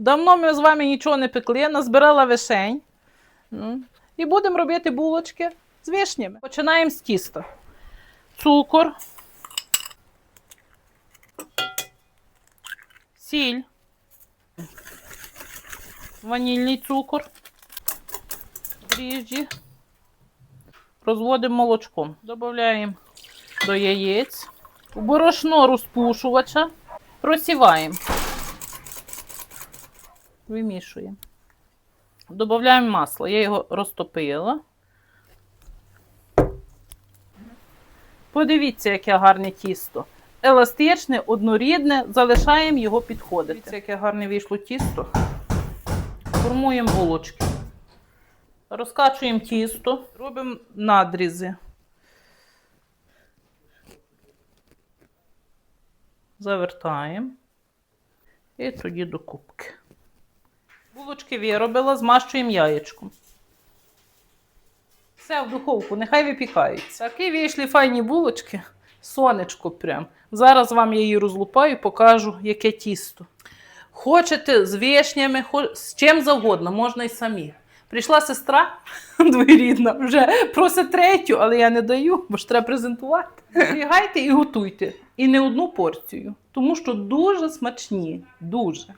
Давно ми з вами нічого не пекли, назбирала вишень. І будемо робити булочки з вишнями. Починаємо з тіста. Цукор. Сіль. Ванільний цукор. Дріжджі. Розводимо молочком. Додаємо до яєць. Борошно розпушувача. Просіваємо. Вимішуємо. Додаємо масло. Я його розтопила. Подивіться, яке гарне тісто. Еластичне, однорідне, залишаємо його підходити. Дивіться, яке гарне вийшло тісто. Формуємо булочки. Розкачуємо тісто, робимо надрізи. Завертаємо. І тоді до кубки. Булочки виробила, змащуємо яєчком. Все в духовку, нехай випікаються. Такі вийшли файні булочки. Сонечко прям. Зараз вам я її розлупаю, покажу, яке тісто. Хочете з вишнями, з чим завгодно, можна і самі. Прийшла сестра двоюрідна, вже просить третю, але я не даю, бо ж треба презентувати. Зберігайте і готуйте. І не одну порцію, тому що дуже смачні. Дуже.